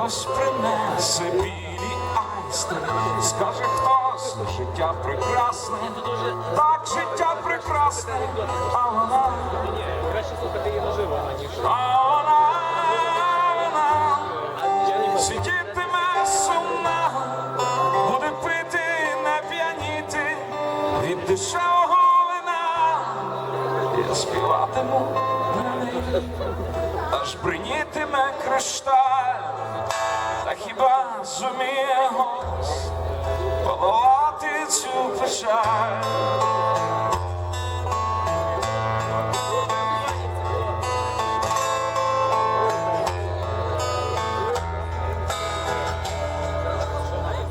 хтось принесе білі айстри, скаже хтось, життя прекрасне, так життя прекрасне, а вона, краще слухати її наживо, аніж а вона, сидітиме сумна, буде пити, не п'яніти від дешевого вина. Я співатиму на неї, аж бринітиме кришталь, та хіба зуміє голос подолати цю печаль?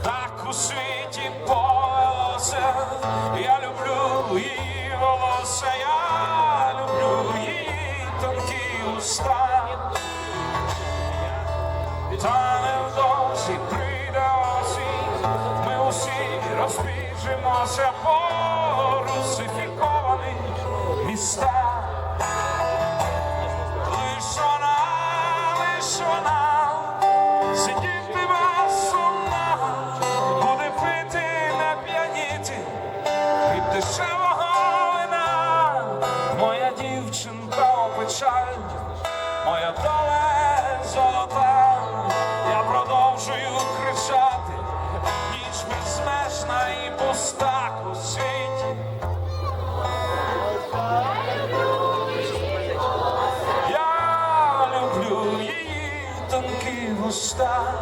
Так у світі повелося, я люблю Та невдовзі прийде осінь, ми усі розбіжимося по русифікованих містах. Лиш вона, лиш вона, сидітиме сумна, буде пити, не п'яніти від дешевого вина. Моя дівчинка опечаль, моя доля вуста,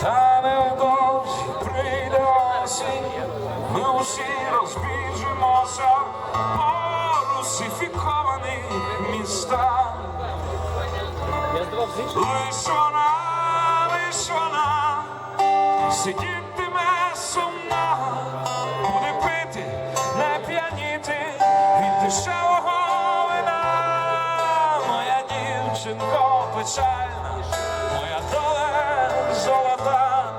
та невдовзі прийде осінь, ми усі розбіжимося по русифікованих містах. Лиш вона, лиш вона, сидітиме печальна, моя доля золота,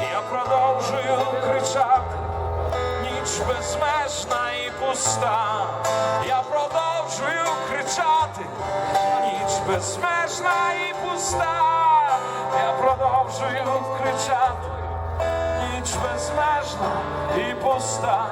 я продовжую кричати, ніч безмежна і пуста, я продовжую кричати, ніч безмежна і пуста, я продовжую кричати, ніч безмежна і пуста.